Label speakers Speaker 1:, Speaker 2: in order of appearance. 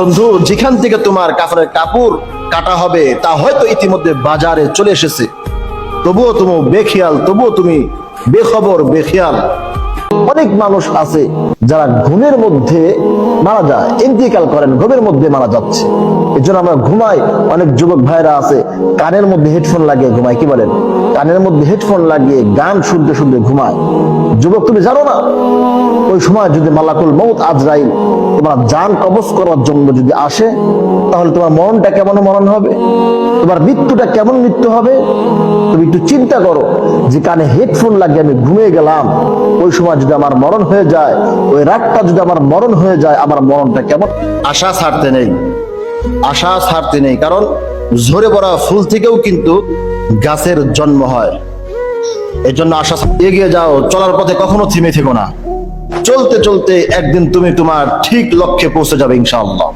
Speaker 1: বন্ধু, যেখান থেকে তোমার কাপড়ের কাপড় কাটা হবে, তা হয়তো ইতিমধ্যে বাজারে চলে এসেছে। তবুও তুমি বেখেয়াল, তবুও তুমি বেখবর, বেখেয়াল। অনেক মানুষ আছে যারা ঘুমের মধ্যে মারা যায়। ইন্তিকাল করেন, ঘুমের মধ্যে মারা যাচ্ছে। এই জন্য আমরা ঘুমাই। অনেক যুবক ভাইরা আছে, কানের মধ্যে হেডফোন লাগিয়ে ঘুমাই কি বলেন? কানের মধ্যে হেডফোন লাগিয়ে গান শুনতে শুনতে ঘুমায়। যুবক, তুমি জানো না? ওই সময় যদি মালাকুল মৌত আজরাইল তোমার জান কবজ করার জন্য যদি আসে, তাহলে তোমার মরণটা কেমন মরণ হবে? তোমার মৃত্যুটা কেমন মৃত্যু হবে? তুমি একটু চিন্তা করো, যে কানে হেডফোন লাগিয়ে আমি ঘুমিয়ে গেলাম, ওই সময় যদি আমার মরণ হয়ে যায়, ওই রাতটা যদি আমার মরণ হয়ে যায়, আমার মরণটা কেমন? আশা ছাড়তে নেই। আশা ছাড়তে নেই, কারণ ঝরে পড়া ফুল থেকেও কিন্তু গাছের জন্ম হয়। এই জন্য আশা এগিয়ে যাও, চলার পথে কখনো থিমে থেকো না। চলতে চলতে একদিন তুমি তোমার ঠিক লক্ষ্যে পৌঁছে যাবে ইনশাআল্লাহ।